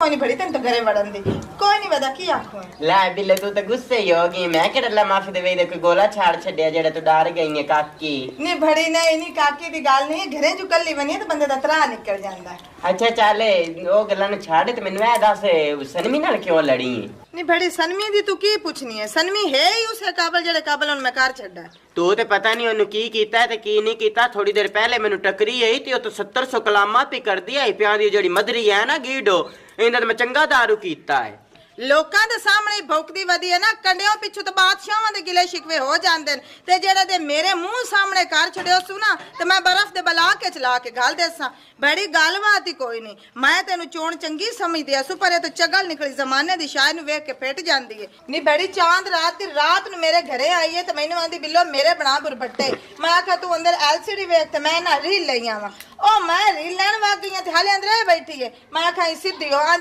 ਕੋਈ ਨਹੀਂ ਬੜੀ ਤੈਨੂੰ ਤਾਂ ਘਰੇ ਵੜਨ ਦੀ ਕੋਈ ਨਹੀਂ ਪਤਾ ਕੀ ਆਖੂ ਲੈ ਬਿੱਲੇ ਤੂੰ ਤਾਂ ਗੁੱਸੇ ਹੀ ਹੋ ਗਈ ਮੈਂ ਕਿਹੜਾ ਲਾ ਮਾਫੀ ਦੇ ਵੇ ਦੇ ਕੋਈ ਗੋਲਾ ਛਾੜ ਛੱਡਿਆ ਜਿਹੜਾ ਤੂੰ ਡਰ ਗਈ ਹੈ ਕਾਕੀ ਨਹੀਂ ਬੜੀ ਨਹੀਂ ਨਹੀਂ ਕਾਕੀ ਦੀ ਗੱਲ ਨਹੀਂ ਹੈ ਘਰੇ ਜੋ ਕੱਲੀ ਬਣੀ ਹੈ ਤਾਂ ਬੰਦੇ ਦਾ ਤਰਾ ਨਿਕਲ ਜਾਂਦਾ ਹੈ ਅੱਛਾ ਚੱਲ ਉਹ ਗੱਲਾਂ ਨੂੰ ਛੱਡ ਤੇ ਮੈਨੂੰ ਇਹ ਦੱਸ ਸਨਮੀ ਨਾਲ ਕਿਉਂ ਲੜੀ ਨਹੀਂ ਬੜੀ ਸਨਮੀ ਦੀ ਤੂੰ ਕੀ ਪੁੱਛਣੀ ਹੈ ਸਨਮੀ ਹੈ ਹੀ ਉਸੇ ਕਾਬਲ ਜਿਹੜੇ ਕਾਬਲ ਹੁਣ ਮੈਂ ਘਰ ਛੱਡਾ ਤੂੰ ਤੇ ਪਤਾ ਨਹੀਂ ਉਹਨੂੰ ਕੀ ਕੀਤਾ ਤੇ ਕੀ ਨਹੀਂ ਕੀਤਾ ਥੋੜੀ ਦੇਰ ਪਹਿਲੇ ਮੈਨੂੰ ਟੱਕਰੀ ਆਈ ਤੇ ਉਹ ਤਾਂ 700 ਕਲਾਮਾਂ ਤੇ ਕਰਦੀ ਆਈ ਪਿਆਂ ਦੀ ਜਿਹੜੀ ਮਦਰੀ ਹੈ ਨਾ ਗੀਡੋ ਇਹਨਾਂ ਦਾ ਮੈਂ ਚੰਗਾ ਦਾਰੂ ਕੀਤਾ ਹੈ। ਲੋਕਾਂ ਦੇ ਸਾਹਮਣੇ ਹੀ ਭੌਂਕਦੀ ਵਧੀ ਹੈ ਨਾ, ਕੰਡਿਆਂ ਪਿੱਛੋਂ ਤਾਂ ਬਾਦਸ਼ਾਹਾਂ ਦੇ ਗਿਲੇ ਸ਼ਿਕਵੇ ਹੋ ਜਾਂਦੇ ਨੇ। ਤੇ ਜਿਹੜਾ ਦੇ ਮੇਰੇ ਮੂੰਹ ਸਾਹਮਣੇ ਘਰ ਛੜਿਓ ਸੁਣਾ ਤੇ ਮੈਂ ਬਰਫ਼ ਦੇ ਬਲਾ ਕੇ ਚਲਾ ਕੇ ਘਾਲ ਦੇਸਾਂ ਬੜੀ ਗੱਲਬਾਤ ਹੀ ਕੋਈ ਨਹੀਂ। ਮੈਂ ਤੈਨੂੰ ਚੋਣ ਚੰਗੀ ਸਮਝਦੀ ਆ ਸੁਪਰ ਇਹ ਤਾਂ ਚਗਲ ਨਿਕਲੀ ਜ਼ਮਾਨੇ ਦੀ ਸ਼ਾਇਦ ਨੂੰ ਵੇਖ ਕੇ ਫੇਟ ਜਾਂਦੀ ਏ। ਨਹੀਂ ਬੜੀ ਚਾਂਦ ਰਾਤ ਦੀ ਰਾਤ ਨੂੰ ਮੇਰੇ ਘਰੇ ਆਈ ਏ ਤੇ ਮੈਨੂੰ ਆਂਦੀ, ਬਿੱਲੋ, ਮੇਰੇ ਬਣਾ ਬੁਰਬੱਟੇ। ਮੈਂ ਆਖਿਆ, ਤੂੰ ਅੰਦਰ ਐਲਸੀਡੀ ਵੇਖ ਤੇ ਮੈਂ ਨਾ ਰੀਲ ਲਈ ਆਵਾਂ ਉਹ ਮੈਂ ਰੀਲ ਲੈਣ ਵਗ ਗਈ ਆਂ ਤੇ ਹਾਲੇ ਅੰਦਰ ਹੀ ਬੈਠੀ ਏ। ਮੈਂ ਆਖਿਆ ਸਿੱਧੀ ਉਹ ਆਂਦੀ